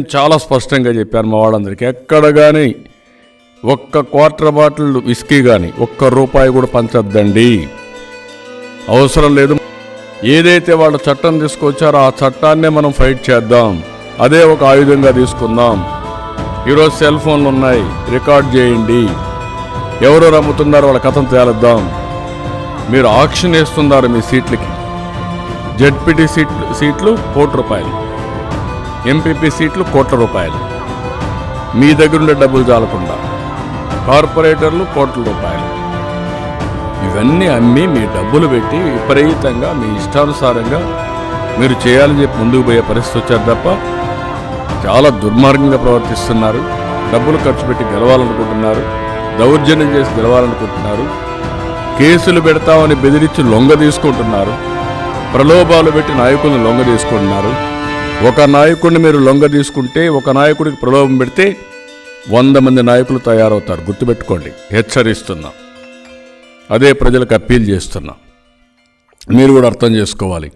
నేను చాలా స్పష్టంగా చెప్పాను మా వాళ్ళందరికీ. ఎక్కడ కానీ ఒక్క క్వార్టర్ బాటిల్ విస్కీ కానీ ఒక్క రూపాయి కూడా పంచద్దండి. అవసరం లేదు. ఏదైతే వాళ్ళ చట్టం తీసుకొచ్చారో ఆ చట్టాన్నే మనం ఫైట్ చేద్దాం. అదే ఒక ఆయుధంగా తీసుకుందాం. ఈరోజు సెల్ ఫోన్లు ఉన్నాయి. రికార్డ్ చేయండి. ఎవరు రమ్ముతున్నారు వాళ్ళ కథం తేలద్దాం. మీరు ఆక్షన్ వేస్తున్నారు మీ సీట్లకి. జెడ్పీటీ సీట్ సీట్లు కోటి రూపాయలు. ఎంపీపీ సీట్లు కోట్ల రూపాయలు. మీ దగ్గరుండే డబ్బులు చాలకుండా కార్పొరేటర్లు కోట్ల రూపాయలు. ఇవన్నీ అమ్మి మీ డబ్బులు పెట్టి విపరీతంగా మీ ఇష్టానుసారంగా మీరు చేయాలని చెప్పి ముందుకు పోయే పరిస్థితి వచ్చారు తప్ప చాలా దుర్మార్గంగా ప్రవర్తిస్తున్నారు. డబ్బులు ఖర్చు పెట్టి గెలవాలనుకుంటున్నారు. దౌర్జన్యం చేసి గెలవాలనుకుంటున్నారు. కేసులు పెడతామని బెదిరించి లొంగ తీసుకుంటున్నారు. ప్రలోభాలు పెట్టి నాయకులను లొంగ తీసుకుంటున్నారు. ఒక నాయకుడిని మీరు లొంగ తీసుకుంటే ఒక నాయకుడికి ప్రలోభం పెడితే వంద మంది నాయకులు తయారవుతారు. గుర్తుపెట్టుకోండి హెచ్చరిస్తున్నాం. అదే ప్రజలకు అప్పీల్ చేస్తున్నాం. మీరు కూడా అర్థం చేసుకోవాలి.